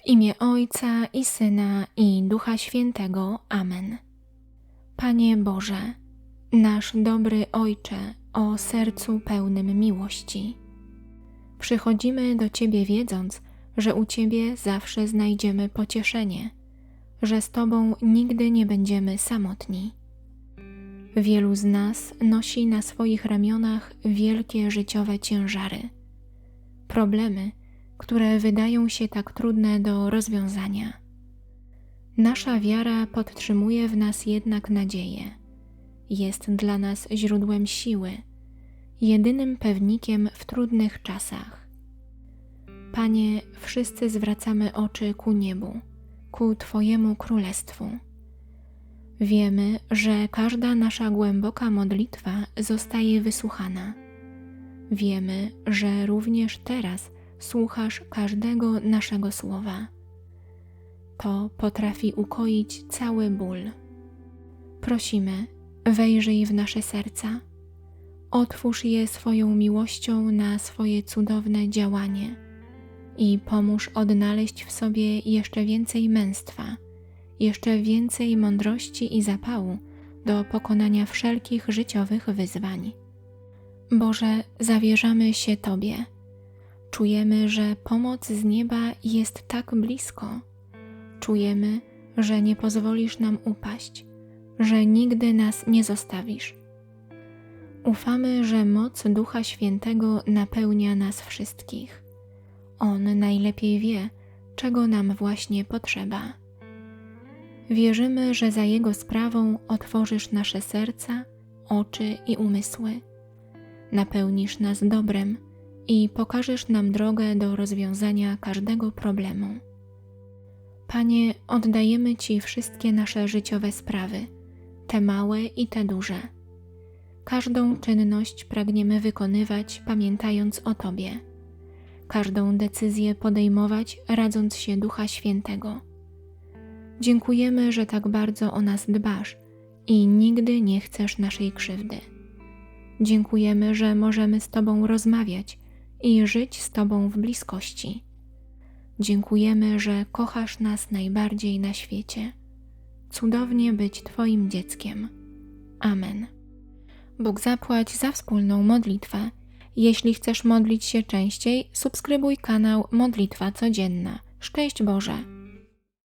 W imię Ojca i Syna i Ducha Świętego. Amen. Panie Boże, nasz dobry Ojcze o sercu pełnym miłości. Przychodzimy do Ciebie wiedząc, że u Ciebie zawsze znajdziemy pocieszenie, że z Tobą nigdy nie będziemy samotni. Wielu z nas nosi na swoich ramionach wielkie życiowe ciężary, problemy, które wydają się tak trudne do rozwiązania. Nasza wiara podtrzymuje w nas jednak nadzieję. Jest dla nas źródłem siły, jedynym pewnikiem w trudnych czasach. Panie, wszyscy zwracamy oczy ku niebu, ku Twojemu królestwu. Wiemy, że każda nasza głęboka modlitwa zostaje wysłuchana. Wiemy, że również teraz słuchasz każdego naszego słowa. To potrafi ukoić cały ból. Prosimy, wejrzyj w nasze serca, otwórz je swoją miłością na swoje cudowne działanie i pomóż odnaleźć w sobie jeszcze więcej męstwa, jeszcze więcej mądrości i zapału do pokonania wszelkich życiowych wyzwań. Boże, zawierzamy się Tobie Czujemy, że pomoc z nieba jest tak blisko. Czujemy, że nie pozwolisz nam upaść, że nigdy nas nie zostawisz. Ufamy, że moc Ducha Świętego napełnia nas wszystkich. On najlepiej wie, czego nam właśnie potrzeba. Wierzymy, że za Jego sprawą otworzysz nasze serca, oczy i umysły. Napełnisz nas dobrem i pokażesz nam drogę do rozwiązania każdego problemu. Panie, oddajemy Ci wszystkie nasze życiowe sprawy, te małe i te duże. Każdą czynność pragniemy wykonywać, pamiętając o Tobie. Każdą decyzję podejmować, radząc się Ducha Świętego. Dziękujemy, że tak bardzo o nas dbasz i nigdy nie chcesz naszej krzywdy. Dziękujemy, że możemy z Tobą rozmawiać i żyć z Tobą w bliskości. Dziękujemy, że kochasz nas najbardziej na świecie. Cudownie być Twoim dzieckiem. Amen. Bóg zapłać za wspólną modlitwę. Jeśli chcesz modlić się częściej, subskrybuj kanał Modlitwa Codzienna. Szczęść Boże!